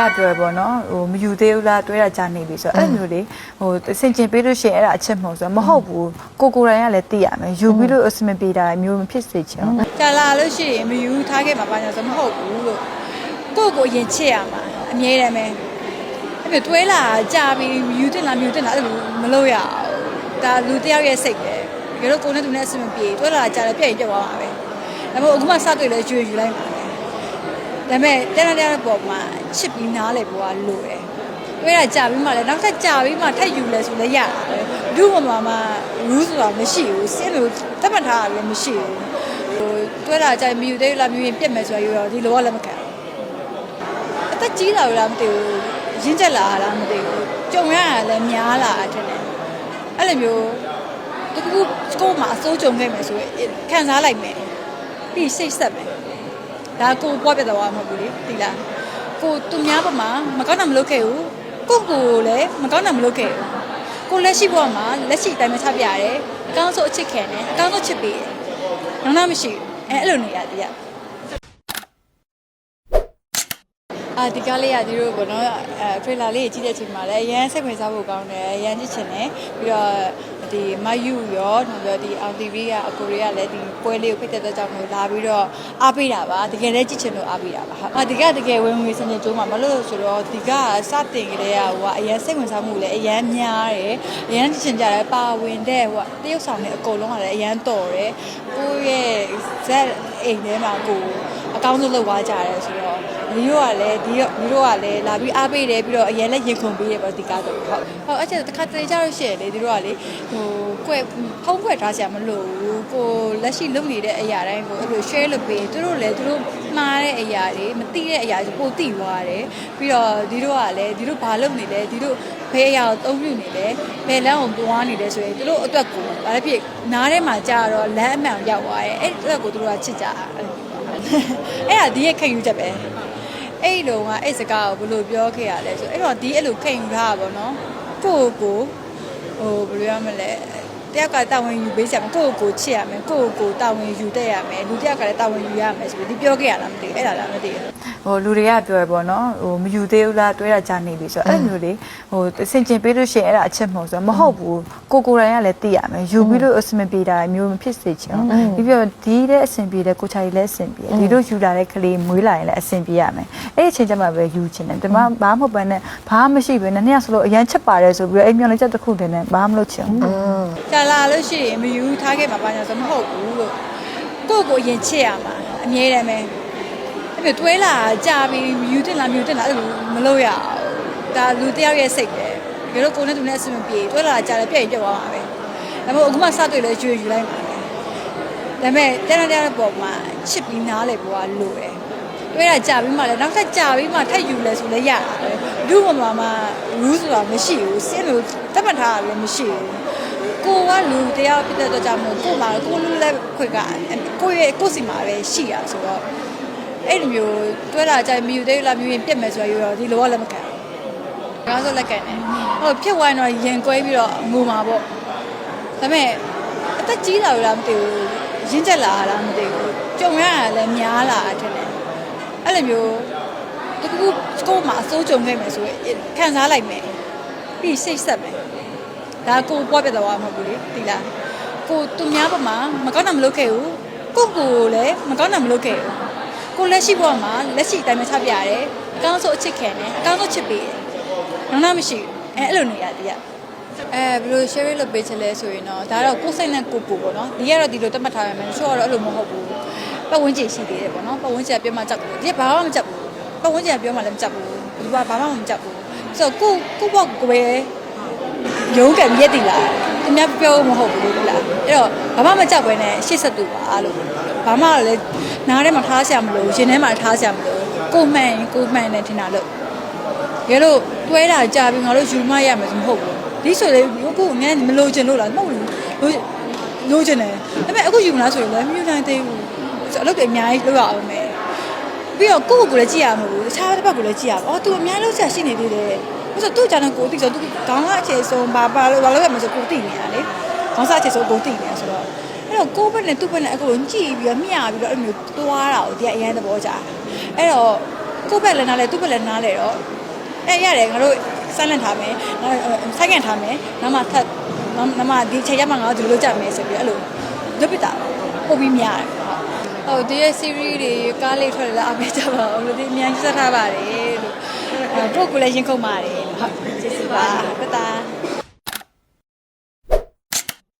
တွေကပြောရပေါ့နော်ဟိုမယူသေးဘူးလားတွဲတာကြာနေပြီဆိုတော့အဲ့လိုမျိုးလေဟိုစင်ကျင်ပေးလို့ရှိရင်အဲ့ဒါအချက်မဟုတ်ဆိုတော့မဟုတ်ဘူးကိုကိုယ်တိုင်ကလည်းသိရမယ်ယူပြီးလို့အစမပြေတာမျိုးမဖြစ်စေချင်ဘူးကြာလာလို့ရှိရင်မယူထားခဲ့မှာပါညာဆိုမဟုတ်ဘူးလို့ကိုယ့်ကိုယ်ရင်ချစ်ရမှာအမြဲတမ်းပဲအဲ့ပြတွဲလာကြာပြီးယူတင်လာမြူတင်လာအဲ့လိုမလုပ်ရအောင်ဒါလူတစ်ယောက်ရဲ့စိတ်ပဲတကယ်လို့ကိုယ်နဲ့သူနဲ့အဆင်မပြေတွဲလာကြာတယ်ပြည့်ရင်ပြတ်သွားမှာပဲဒါပေမဲ့အခုမှစတွေ့လဲကျွေယူလိုက်မှာပဲ ဒါပေမဲ့တဲတဲတဲပေါ်မှာချစ်ပြီးနားလေပေါ်ကလိုတယ်တွဲလာကြာပြီးမှလည်းနောက်ထပ်ကြာပြီးမှထပ်ယူလဲဆိုလဲရတာပဲဘူးမှမှ rule ဆိုတာမရှိဘူးစင်းလို့တတ်မှတ်ထားတာလည်းမရှိဘူးဟိုတွဲတာကြိုင်မြူသေးလားမြူရင်ပြက်မယ်ဆိုရရောဒီလောကလည်းမခံဘူးအသက်ကြီးလာလို့လားမသိဘူးရင်းချက်လာလားမသိဘူးကြုံရတာလည်းများလာတယ်တဲ့အဲ့လိုမျိုးတကူစကိုမှာအစိုးကြုံခဲ့မယ်ဆိုရင်ခံစားလိုက်မယ်ပြီးစိတ်ဆက်မယ် ဒါကိုပွားပြတော့မှာမဟုတ်ဘူးလေဒီလားကိုသူများပေါ်မှာမကောင်းတာမလုပ်ခဲ့ဘူးကိုကိုလည်းမကောင်းတာမလုပ်ခဲ့ဘူးကိုလက်ရှိဘဝမှာလက်ရှိအတိုင်းပဲချပြရတယ်အကောင်းဆုံးအချစ်ခံတယ်အကောင်းဆုံးချစ်ပေးတယ်နောက်နောက်မရှိဘူးအဲအဲ့လိုနေရတည်း အာဒီကားလေးကဒီလိုပေါ့နော်အဲထရေလာလေးကြီးတဲ့အချိန်မှာလည်းအရန်စိတ်ဝင်စားဖို့ကောင်းတယ်အရန်ကြည့်ချင်တယ်ပြီးတော့ဒီမယူရောနောက်ပြီးတော့ဒီအောင်တီဗီကအကိုတွေကလည်းဒီပွဲလေးကိုဖိတ်တဲ့အတွက်ကြောင့်မို့လာပြီးတော့အားပေးတာပါတကယ်လည်းကြည့်ချင်လို့အားပေးတာပါဟာအာဒီကတကယ်ဝင်ဝင်စနေကျိုးမှာမလို့လို့ဆိုတော့ဒီကစတင်ကြတဲ့ဟိုကအရန်စိတ်ဝင်စားမှုလည်းအရန်များတယ်အရန်ကြည့်ချင်ကြတယ်ပါဝင်တဲ့ဟိုကတရုတ်ဆောင်တဲ့အကုန်လုံးကလည်းအရန်တော်တယ်ကိုယ့်ရဲ့ဇက် အိမ်ထဲမှာကိုအကောင်းဆုံးလုပ်သွားကြတယ်ဆိုတော့ဒီတို့ကလည်းဒီတို့ဒီတို့ကလည်းလာပြီးအားပေးတယ်ပြီးတော့အရင်လည်းရင်ခုန်ပေးတယ်ပေါ့ဒီကားတော့ဟုတ်ဟုတ်အဲ့ကျတခါတလေကြလို့ရှိရင်လေဒီတို့ကလေဟိုကွက်ဖုံးကွက်ထားစရာမလိုဘူးကိုလက်ရှိလုပ်နေတဲ့အရာတိုင်းကိုအဲ့လို share လုပ်ပေးသူတို့လည်းသူတို့မှားတဲ့အရာတွေမသိတဲ့အရာတွေပိုသိသွားတယ်ပြီးတော့ဒီတို့ကလည်းဒီတို့ဘာလုပ်နေလဲဒီတို့ဘယ်အရာကိုသုံးပြုနေလဲဘယ်လမ်းကိုသွားနေလဲဆိုရင်သူတို့အတွက်ကိုဒါလည်းဖြစ်နားထဲမှာကြာတော့လမ်းအမှန်ရောက်သွားတယ်အဲ့အတွက်ကိုသူတို့ကချစ်ကြတာအဲ့ဒါဒီရဲ့ခံယူချက်ပဲအဲ့လိုကအဲ့စကားကိုဘယ်လိုပြောခဲ့ရလဲဆိုအဲ့တော့ဒီအဲ့လိုခိန်ယူထားတာပေါ့နော်ကိုယ့်ကိုယ်ကိုဟိုဘယ်လိုရမလဲတယောက်ကတာဝန်ယူပေးချင်မယ်ကိုယ့်ကိုယ်ချစ်ရမယ်ကိုယ့်ကိုယ်တာဝန်ယူတတ်ရမယ်လူတယောက်ကလည်းတာဝန်ယူရမယ်ဆိုပြီးဒီပြောခဲ့ရလားမသိဘူးအဲ့ဒါလားမသိဘူး ဟိုလူတွေကပြောရပေါ့နော်ဟိုမယူသေးဘူးလားတွဲတာကြာနေပြီဆိုတော့အဲ့လိုမျိုးလေဟိုစင်ကျင်ပေးလို့ရှိရင်အဲ့ဒါအချက်မဟုတ်ဆိုတော့မဟုတ်ဘူးကိုကိုယ်တိုင်ကလည်းသိရမယ်ယူပြီးလို့အစမပြေတာမျိုးမဖြစ်စေချင်ဘူးပြီးပြောဒီတဲ့အစင်ပြေတယ်ကိုချာကြီးလည်းအစင်ပြေတယ်ဒီလိုယူလာတဲ့ကလေးမွေးလာရင်လည်းအစင်ပြေရမယ်အဲ့ဒီအချိန်ကျမှပဲယူချင်တယ်ဒီမှာဘာမှမဟုတ်ဘဲနဲ့ဘာမှမရှိဘဲနဲ့နှစ်ယောက်စလုံးအရန်ချက်ပါတယ်ဆိုပြီးတော့အဲ့မျောလေးချက်တစ်ခုတည်းနဲ့ဘာမှမလုပ်ချင်ဘူးကြာလာလို့ရှိရင်မယူထားခဲ့မှာပါညာဆိုမဟုတ်ဘူးလို့ကိုယ့်ကိုယ်ရင်ချစ်ရမှာအမြဲတမ်းပဲ အဲ့ပြတွဲလာကြာပြီးယူတင်လာမြူတင်လာအဲ့လိုမလုပ်ရအောင်ဒါလူတစ်ယောက်ရဲ့စိတ်ပဲတကယ်လို့ကိုယ်နဲ့သူနဲ့အဆင်မပြေတွဲလာကြာတယ်ပြည့်ရင်ပြတ်သွားမှာပဲဒါပေမဲ့အခုမှစတွေ့လဲကျွေယူလိုက်မှာပဲဒါပေမဲ့တဲတဲတဲပေါ်မှာချစ်ပြီးနားလေပေါ်ကလိုတယ်တွဲတာကြာပြီးမှလည်းနောက်ထပ်ကြာပြီးမှထပ်ယူလဲဆိုလဲရတာပဲဘူးမှမှ rule ဆိုတာမရှိဘူးစင်းလို့တတ်မှတ်ထားတာလည်းမရှိဘူးကိုကလူတရားဖြစ်တဲ့အတွက်ကြောင့်မို့ကို့မှာကိုလူလည်းခွေကကိုရဲ့ကိုစီမှာပဲရှိရဆိုတော့ အဲ့လိုမျိုးတွဲလာကြမြူသေးလားမြူရင်ပြက်မယ်ဆိုရရောဒီလောကလည်းမခံဘူး။ဒါဆိုလက်ကန်တယ်။ဟိုဖြစ်သွားရင်တော့ရင်ကွဲပြီးတော့ငိုမှာပေါ့။ဒါပေမဲ့အသက်ကြီးလာလို့လားမသိဘူး။ရင်းချက်လာလားမသိဘူး။ကြုံရတာလည်းများလာတယ်တဲ့။အဲ့လိုမျိုးတကူကို့မှာအစိုးကြုံခဲ့မယ်ဆိုရင်ခံစားလိုက်မယ်။ပြီးစိတ်ဆက်မယ်။ဒါကိုပွားပြတော့မှာမဟုတ်ဘူးလေဒီလားကိုသူများပေါ်မှာမကောင်းတာမလုပ်ခဲ့ဘူးကိုကိုလည်းမကောင်းတာမလုပ်ခဲ့ဘူး ကိုလက်ရှိဘဝမှာလက်ရှိအတိုင်းပဲချပြရတယ်အကောင်းဆုံးအချစ်ခံတယ်အကောင်းဆုံးချစ်ပေးတယ်နောက်နောက်မရှိဘူးအဲအဲ့လိုနေရတည်းရအဲဘယ်လို share လုပ်ပေးချင်လဲဆိုရင်တော့ဒါတော့ကိုယ်စိတ်နဲ့ကိုယ်ကိုပေါ့နော်ဒီကတော့ဒီလိုတတ်မှတ်ထားရမယ်တချို့ကတော့အဲ့လိုမဟုတ်ဘူးပတ်ဝန်းကျင်ရှိသေးတယ်ပေါ့နော်ပတ်ဝန်းကျင်ကပြောမှကြောက်ဘူးဒီကဘာမှမကြောက်ဘူးပတ်ဝန်းကျင်ကပြောမှလည်းမကြောက်ဘူးဒီကဘာမှမကြောက်ဘူးဆိုတော့ကိုကိုဘောက်ကိုပဲရုံးကမြက်တည်လာ သူများပြောမဟုတ်ဘူးလို့လားအဲ့တော့ဘာမှမကြောက်ပဲနဲ့ရှေ့ဆက်သူပါလို့ဘာမှလည်းနားထဲမှာထားဆရာမလို့ရင်ထဲမှာထားဆရာမလို့ကိုမှန်ရင်ကိုမှန်တယ်ထင်တာလို့ရဲလို့တွဲတာကြာပြီငါတို့ယူမရမယ်ဆိုမဟုတ်ဘူးဒီဆိုလေကိုအများမလို့ချင်လို့လားမဟုတ်ဘူးလို့လို့ချင်တယ်ဒါပေမဲ့အခုယူမလားဆိုရင်လည်းမယူနိုင်သေးဘူးဆိုအလုပ်တွေအများကြီးလုပ်ရအောင်မယ်ပြီးတော့ကိုယ့်ကိုယ်ကိုလည်းကြည့်ရမှာဘူးတခြားတစ်ပတ်ကိုလည်းကြည့်ရအောင်အော်သူအများလုံးဆက်ရှိနေသေးတယ် ဆိုတော့သူ့ကြတဲ့ကိုတိဆိုသူခေါင်းကအခြေဆုံးဘာဘာလို့ဘာလို့ရမလဲဆိုကိုတိနေရလေခေါင်းစားအခြေဆုံးကိုတိနေရဆိုတော့အဲ့တော့ကိုယ့်ဘက်နဲ့သူ့ဘက်နဲ့အကုန်လုံးကြည့်ပြီးတော့မျှပြီးတော့အဲ့လိုမျိုးတွားတာကိုတရားအရင်သဘောကျအဲ့တော့ကိုယ့်ဘက်လည်းနားလဲသူ့ဘက်လည်းနားလဲတော့အဲရတယ်ငါတို့ silent ထားမယ်နောက် silent ထားမယ်နောက်မှထပ်နောက်မှဒီချိန်ရမှငါတို့ဒီလိုလုပ်ကြမယ်ဆိုပြီးအဲ့လိုလုပ်ပြတာပို့ပြီးများတယ်ဟုတ်ဒီရဲ့ series တွေကားလေးထွက်လာအားပေးကြပါဦးလို့ဒီအများကြီးစက်ထားပါတယ်လို့အဲ တို့ကိုလည်းရင်ခုန်ပါတယ်ဟုတ်ကျေးဇူးပါပတာ